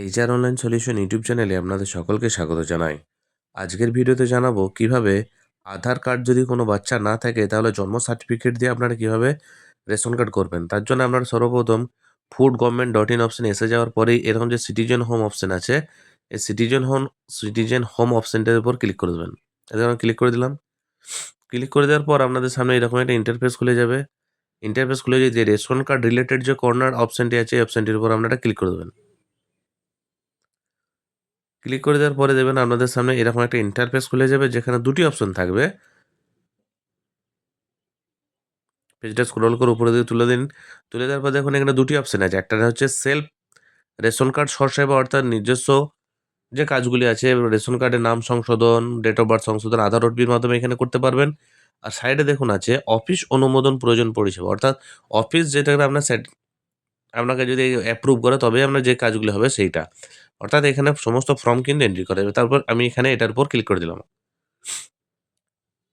HR online solution YouTube চ্যানেলে আপনাদের সকলকে স্বাগত জানাই। আজকের ভিডিওতে জানাব কীভাবে আধার কার্ড যদি কোনো বাচ্চা না থাকে, তাহলে জন্ম সার্টিফিকেট দিয়ে আপনারা কীভাবে রেশন কার্ড করবেন? তার জন্য আপনারা সর্বপ্রথম ফুড গভর্নমেন্ট ডট ইন অপশানে এসে যাওয়ার পরেই এরকম যে সিটিজেন হোম অপশান আছে, এই সিটিজেন হোম সিটিজেন হোম অপশানটার উপর ক্লিক করে দেবেন। এরকম ক্লিক করে দিলাম। ক্লিক করে দেওয়ার পর আপনাদের সামনে এরকম একটা ইন্টারফেস খুলে যাবে। ইন্টারফেস খুলে যে রেশন কার্ড রিলেটেড যে কর্নার অপশানটি আছে, এই অপশানটির উপর আপনারা ক্লিক করে দেবেন। ক্লিক করে দেওয়ার পরে দেবেন আপনাদের সামনে এরকম একটা ইন্টারফেস খুলে যাবে, যেখানে দুটি অপশন থাকবে। পেজটা স্ক্রল করে উপরে দিয়ে তুলে দিন। তুলে দেওয়ার পর দেখুন এখানে দুটি অপশন আছে। একটা হচ্ছে সেলফ রেশন কার্ড সরসেবা অর্থাৎ নিজস্ব যে কাজগুলি আছে, রেশন কার্ডের নাম সংশোধন ডেট অফ বার্থ সংশোধন আধার ওটিপির মাধ্যমে এখানে করতে পারবেন। আর সাইডে দেখুন আছে অফিস অনুমোদন প্রয়োজন পরিষেবা। অর্থাৎ অফিস যেটা আপনার আপনাকে যদি অ্যাপ্রুভ করে তবে আপনার যে কাজগুলি হবে সেইটা। অর্থাৎ এখানে সমস্ত ফর্ম কিন্তু এন্ট্রি করা। যাবে তারপর আমি এখানে এটার উপর ক্লিক করে দিলাম।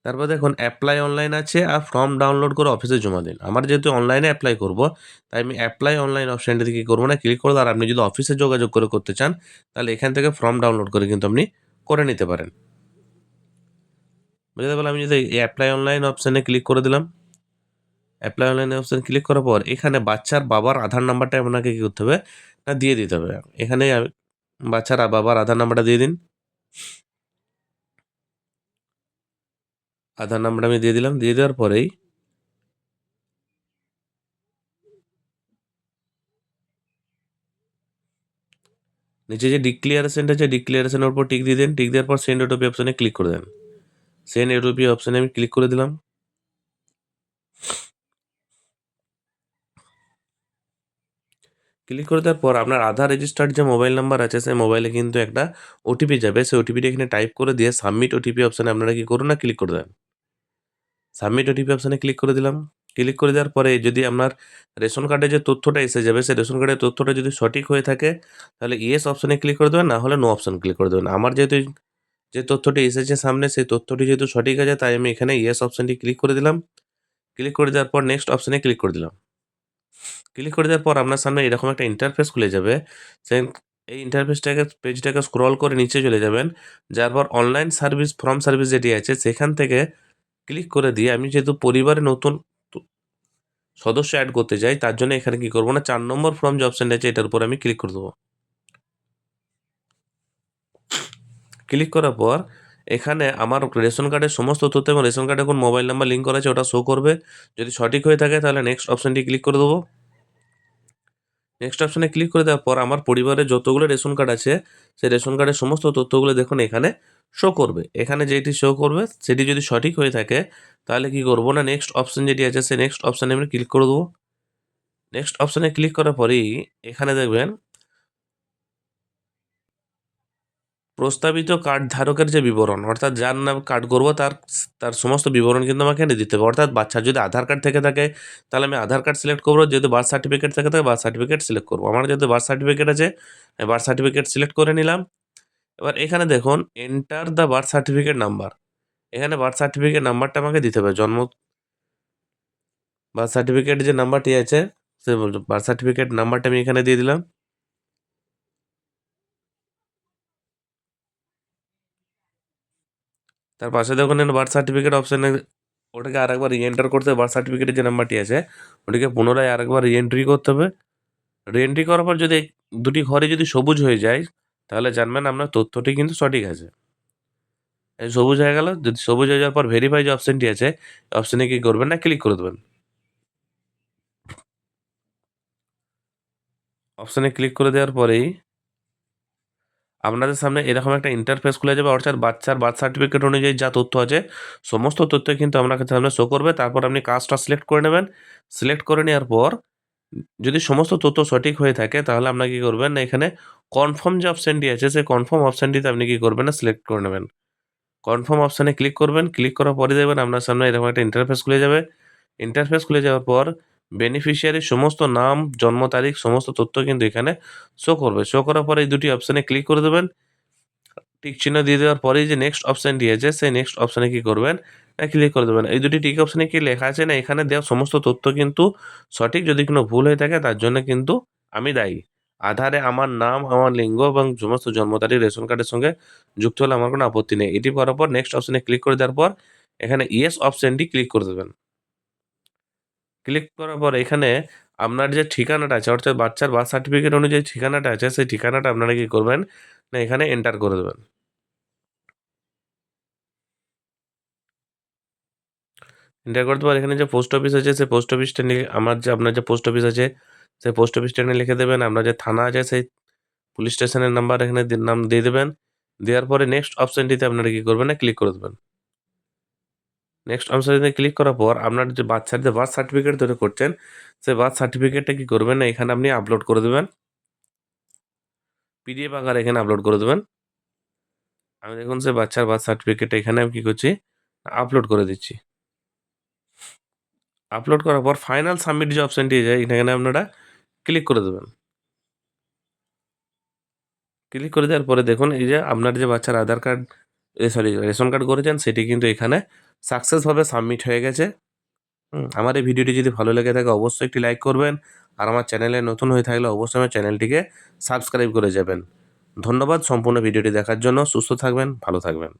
তারপর দেখুন অ্যাপ্লাই অনলাইন আছে আর ফর্ম ডাউনলোড করে অফিসে জমা দিন। আমার যেহেতু অনলাইনে অ্যাপ্লাই করব, তাই আমি অ্যাপ্লাই অনলাইন অপশানটাতে কী করব না ক্লিক করব আর আপনি যদি অফিসে যোগাযোগ করে করতে চান, তাহলে এখান থেকে ফর্ম ডাউনলোড করে কিন্তু আপনি করে নিতে পারেন। বুঝতে পারলাম? আমি যদি অ্যাপ্লাই অনলাইন অপশানে ক্লিক করে দিলাম। অ্যাপ্লাই অনলাইন অপশান ক্লিক করার পর, এখানে বাচ্চার বাবার আধার নাম্বারটা আপনাকে কী করতে হবে? না, দিয়ে দিতে হবে। এখানে বাচ্চার, বাবার আধার নাম্বারটা দিয়ে দিন। আধার নাম্বার আমি দিয়ে দিলাম। দিয়ে দেওয়ার পরেই নিচে যে ডিক্লিয়ারেশন আছে ডিক্লিয়ারেশনের উপর টিক দিয়ে দিন। টিক দেওয়ার পর সেন্ড ওটিপি অপশানে ক্লিক করে দেন। সেন্ড ওটিপি অপশানে আমি ক্লিক করে দিলাম। ক্লিক করে দেওয়ার পর আপনার আধার রেজিস্টার্ড যে মোবাইল নাম্বার আছে, সেই মোবাইলে কিন্তু একটা ওটিপি যাবে। সেই ওটিপিটা এখানে টাইপ করে দিয়ে সাবমিট ওটিপি অপশানে আপনারা কি করুন না ক্লিক করে দেন। সাবমিট ওটিপি অপশানে ক্লিক করে দিলাম। ক্লিক করে দেওয়ার পরে যদি আপনার রেশন কার্ডে যে তথ্যটা এসে যাবে, সেই রেশন কার্ডের তথ্যটা যদি সঠিক হয়ে থাকে, তাহলে ইয়েস অপশানে ক্লিক করে দেবেন, না হলে নো অপশান ক্লিক করে দেবেন। আমার যেহেতু যে তথ্যটি এসেছে সামনে, সেই তথ্যটি যেহেতু সঠিক আছে, তাই আমি এখানে ইয়েস অপশানটি ক্লিক করে দিলাম। ক্লিক করে দেওয়ার পর নেক্সট অপশানে ক্লিক করে দিলাম। ক্লিক করে দেওয়ার পর আপনার সামনে এরকম একটা ইন্টারফেস খুলে যাবে। এই ইন্টারফেসটাকে পেজটাকে স্ক্রল করে নিচে চলে যাবেন। যার পর অনলাইন সার্ভিস ফর্ম সার্ভিস যেটি আছে, সেখান থেকে ক্লিক করে দিয়ে আমি যেহেতু পরিবারে নতুন সদস্য অ্যাড করতে চাই, তার জন্য এখানে কি করব না, চার নম্বর ফর্ম যে অপশানটা আছে, এটার উপর আমি ক্লিক করে দেবো। ক্লিক করার পর এখানে আমার রেশন কার্ডের সমস্ত তথ্য এবং রেশন কার্ডে কোন মোবাইল নাম্বার লিঙ্ক করা আছে, ওটা শো করবে। যদি সঠিক হয়ে থাকে, তাহলে নেক্সট অপশানটি ক্লিক করে দেবো। নেক্সট অপশানে ক্লিক করে দেওয়ার পর আমার পরিবারের যতগুলো রেশন কার্ড আছে, সেই রেশন কার্ডের সমস্ত তথ্যগুলো দেখুন এখানে শো করবে। এখানে যেটি শো করবে, সেটি যদি সঠিক হয়ে থাকে, তাহলে কি করব না? নেক্সট অপশান যেটি আছে, সেই নেক্সট অপশানে আমি ক্লিক করে দেবো। নেক্সট অপশানে ক্লিক করার পরেই এখানে দেখবেন প্রস্তাবিত কার্ড ধারকের যে বিবরণ, অর্থাৎ যার নাম কার্ড করব, তার তার সমস্ত বিবরণ কিন্তু আমাকে এনে দিতে হবে। অর্থাৎ বাচ্চার যদি আধার কার্ড থেকে থাকে, তাহলে আমি আধার কার্ড সিলেক্ট করব। যেহেতু বার্থ সার্টিফিকেট থেকে থাকে, বার্থ সার্টিফিকেট সিলেক্ট করব। আমার যেহেতু বার্থ সার্টিফিকেট আছে, আমি বার্থ সার্টিফিকেট সিলেক্ট করে নিলাম। এবার এখানে দেখুন enter the birth certificate number এখানে বার্থ সার্টিফিকেট নাম্বারটা আমাকে দিতে হবে। জন্ম বার্থ সার্টিফিকেট যে নাম্বারটি আছে, সে বার্থ সার্টিফিকেট নাম্বারটা আমি এখানে দিয়ে দিলাম। তার পাশে দেখুন বার্থ সার্টিফিকেট অপশানে ওটাকে আরেকবার রিএন্টার করতে বার্থ সার্টিফিকেটের যে নাম্বারটি আছে, ওটিকে পুনরায় আরেকবার রিএন্ট্রি করতে হবে। রিএন্ট্রি করার পর যদি দুটি ঘরে যদি সবুজ হয়ে যায়, তাহলে জানবেন আপনার তথ্যটি কিন্তু সঠিক আছে। সবুজ হয়ে গেল, যদি সবুজ হয়ে যাওয়ার পর ভেরিফাই যে অপশানটি আছে অপশানে কি করবেন না ক্লিক করে দেবেন। অপশানে ক্লিক করে দেওয়ার পরেই আপনাদের সামনে এরকম একটা ইন্টারফেস খুলে যাবে, অর্থাৎ বাচ্চার বার্থ সার্টিফিকেট অনুযায়ী যা তথ্য আছে, সমস্ত তথ্য কিন্তু আপনাকে সামনে শো করবে। তারপর আপনি কাজটা সিলেক্ট করে নেবেন। সিলেক্ট করে নেওয়ার পর যদি সমস্ত তথ্য সঠিক হয়ে থাকে, তাহলে আপনাকে কী করবেন না, এখানে কনফার্ম যে অপশানটি আছে, সেই কনফার্ম অপশানটিতে আপনি কী করবেন না সিলেক্ট করে নেবেন। কনফার্ম অপশানে ক্লিক করবেন। ক্লিক করার পরে দেবেন আপনার সামনে এরকম একটা ইন্টারফেস খুলে যাবে। ইন্টারফেস খুলে যাওয়ার পর বেনিফিশিয়ারির সমস্ত নাম, জন্ম তারিখ, সমস্ত তথ্য কিন্তু এখানে শো করবে। শো করার পরে এই দুটি অপশানে ক্লিক করে দেবেন। টিক চিহ্ন দিয়ে দেওয়ার পরেই যে নেক্সট অপশানটি আছে সেই নেক্সট অপশানে কী করবেন? ক্লিক করে দেবেন। এই দুটি টিক অপশানে কি লেখা আছে না, এখানে দেওয়া সমস্ত তথ্য কিন্তু সঠিক যদি কোনো ভুল হয়ে থাকে, তার জন্য কিন্তু আমি দায়ী। আধারে আমার নাম, আমার লিঙ্গ এবং সমস্ত জন্ম তারিখ, রেশন কার্ডের সঙ্গে যুক্ত হলে আমার কোনো আপত্তি নেই। এটি করার পর নেক্সট অপশানে ক্লিক করে দেওয়ার পর এখানে ইয়েস অপশানটি ক্লিক করে দেবেন। ক্লিক করার পর এখানে আপনার যে ঠিকানাটা আছে, অর্থাৎ বাচ্চার বার্থ সার্টিফিকেট অনুযায়ী ঠিকানাটা আছে, সেই ঠিকানাটা আপনারা কী করবেন? না, এখানে এন্টার করে দেবেন। এন্টার করতে পর এখানে যে পোস্ট অফিস আছে, সেই পোস্ট অফিসটা নিয়ে আমার যে, আপনার যে পোস্ট অফিস আছে, সেই পোস্ট অফিসটা এখানে লিখে দেবেন। আপনার যে থানা আছে, সেই পুলিশ স্টেশনের নাম্বার এখানে নাম দিয়ে দেবেন। দেওয়ার পরে নেক্সট অপশানটিতে আপনারা কী করবেন? না ক্লিক করে দেবেন। নেক্সট অপশানে ক্লিক করার পর আপনার যে বাচ্চার যে বার্থ সার্টিফিকেট ধরে করছেন, সেই বার্থ সার্টিফিকেটটা কী করবেন না, এখানে আপনি আপলোড করে দেবেন। পিডিএফ আকারে এখানে আপলোড করে দেবেন। আমি দেখুন সে বাচ্চার বার্থ সার্টিফিকেটটা এখানে আমি কী করছি আপলোড করে দিচ্ছি। আপলোড করার পর ফাইনাল সাবমিট যে অপশানটি যায় এখানে আপনারা ক্লিক করে দেবেন। ক্লিক করে দেওয়ার পরে দেখুন, এই যে আপনার যে বাচ্চার Aadhaar card sorry ration card করেছেন, সেটি কিন্তু এখানে সাকসেসভাবে সাবমিট হয়ে গেছে। আমার এই ভিডিওটি যদি ভালো লেগে থাকে, অবশ্যই একটি লাইক করবেন। আর আমার চ্যানেলে নতুন হয়ে থাকলে অবশ্যই আমার চ্যানেলটিকে সাবস্ক্রাইব করে যাবেন। ধন্যবাদ সম্পূর্ণ ভিডিওটি দেখার জন্য। সুস্থ থাকবেন, ভালো থাকবেন।